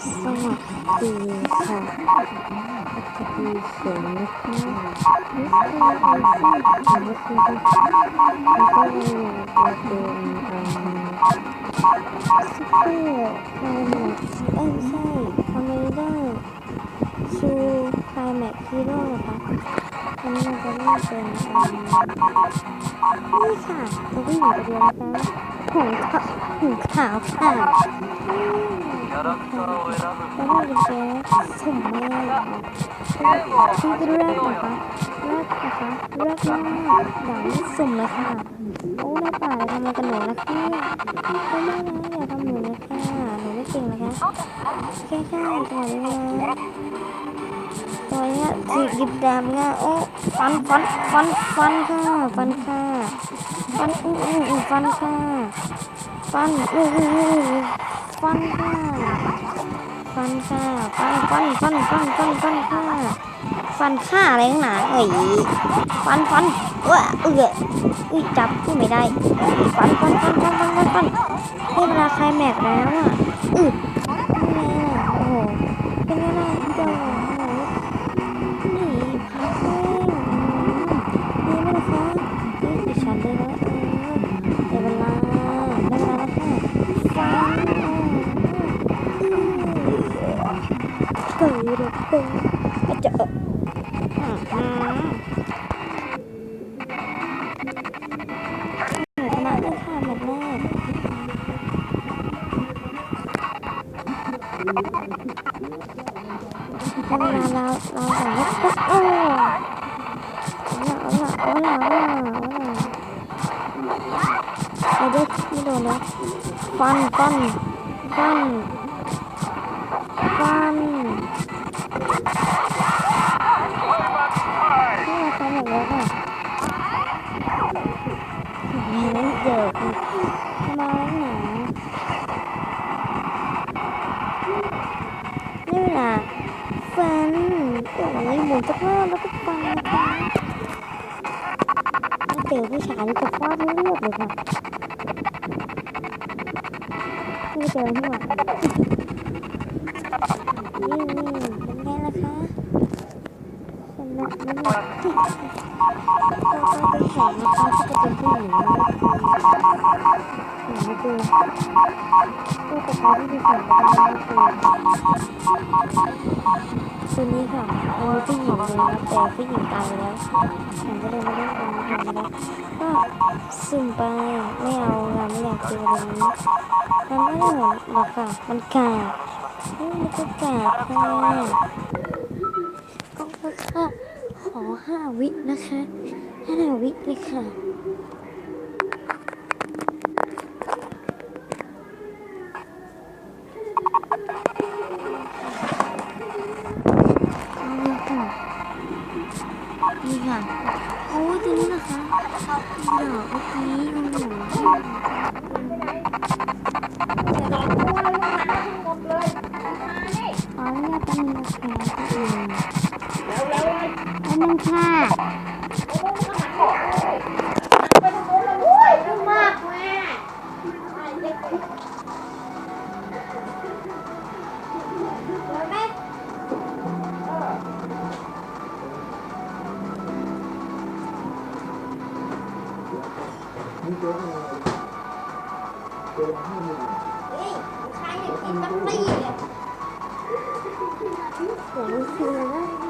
สวัสดีค่ะคดีเสียงนะคะนี่คือการสอนนะคะแล้วก็เราจะเป็นอ่าซูเปอร์ไคลแม็กซ์เอ้ยไม่ใช่อเมริกาชูไคลแม็กซ์ฮีโร่นะคะอันนี้เราจะเล่นเป็นอ่านี่ค่ะตัวผู้หญิงตัวเดียวนะคะผมขาวผมขาวค่ะ คือเลือกนะคะเลือกนะคะเลือกมากอย่างนี้สุ่มเลยค่ะโอ้ในป่าทำอะไรกันหนูนะคะก็ไม่นะอย่าทำหนูเลยค่ะหนูไม่เก่งนะคะแค่แค่ตัวนี้นะตัวนี้สีดิบดำเนี่ยโอ้ฟันฟันฟันฟันค่ะฟันค่ะฟันอู้อู้อู้ฟันค่ะฟันอู้อู้ อู้ฟันค่ะฟันค่ะฟันฟันฟันฟันฟันฟันค่ะฟันฆ่าอะไรข้างหนาเอ้ยฟันฟันเออเอออุ้ยจับผู้ไม่ได้ฟันฟันฟันฟันฟันฟันฟันนี่เวลาใครแม็กแล้วอะอือโอ้โหเป็นไงไงเจ้า เออเปิดเปิดก็จะเอออืมอืมหนูชนะเลยค่ะหมดแรกได้เวลาเราเราสองก็โอ้เอาละเอาละเอาละเอาละเอาละไม่ได้ไม่โดนเลยฟันฟันฟันฟันนี่ นี่เวลาฟันโอ้ยหมุนสักรอบแล้วก็ฟันนะคะเจอผู้ชายจะฟาดเลือดเลยค่ะไม่เจอที่หว่านี่นี่เป็นไงล่ะคะชนะไม่หมดก็ต้องไปแข่งนะคะก็จะเป็นผู้หญิงนะคะหญิงไม่เจอก็จะพาที่ดีแข่งกันได้คือคืนนี้ค่ะเอาผู้หญิงเลยนะแต่ผู้หญิงตายแล้วฉันก็เลยไม่ได้ตามทำแล้วก็สุ่มไปไม่เอาค่ะไม่อยากเจอแบบนี้มันไม่เหมือนหรอกค่ะมันกาดมันก็กาดค่ะก็ค่ ขอห้าวินะคะห้าวิเลยค่ะเอาเลยค่ะนี่ค่ะโอ้ยตัวนี้นะคะดอกเมื่อกี้มันหนู นนึงค่ะโอ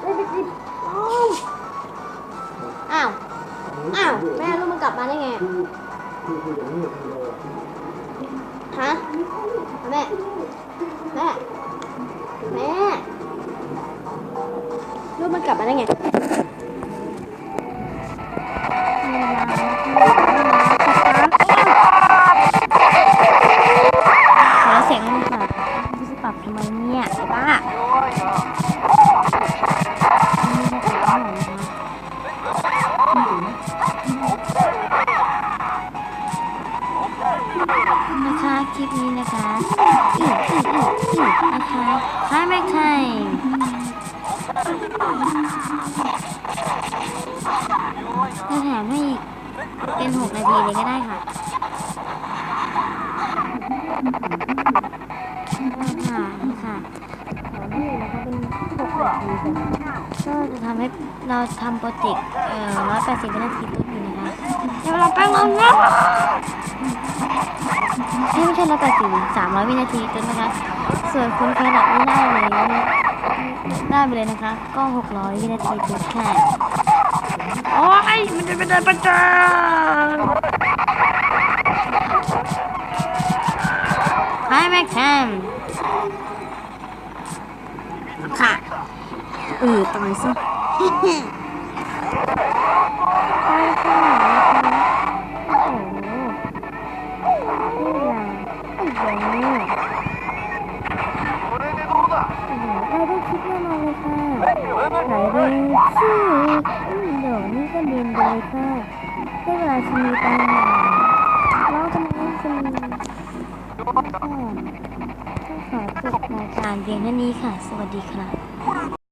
้ย คืออะไรนะเอ้ยไปกินอ้าว อ้าว แม่ลูกมันกลับมาได้ไงฮะ แม่ แม่ แม่ ลูกมันกลับมาได้ไง นะคะอีกอีกอีกอีกนะคะคลาแม็กไทม์จะแถมให้อีกเป็น6นาทีเลยก็ได้ค่ะค่ะค่ะก็จะทำให้เราทำโปรเจกต์เอ่อร้อยแปดสิบวินาทีตุ๊ดอยู่นะคะเดี๋ยวเราแป๊บนึงนะ ให้ไม่ใช่ร้อยแปดสิบสามร้อยวินาทีตุ๊ดนะคะ ส่วนคุณแครอทนี่ได้เลยได้ไปเลยนะคะ ก็หกร้อยวินาทีตุ๊ดค่ะโอ้ยมันจะเป็นอะไรประจานไฮแม็กแคมค่ะเออตายซะ นี่ก็เรียนไปเลยค่ะได้เวลาชนีตาหาเราจะมาชนีค่ะก็ขอจบรายการเพียงเท่านี้ค่ะ สวัสดีครับ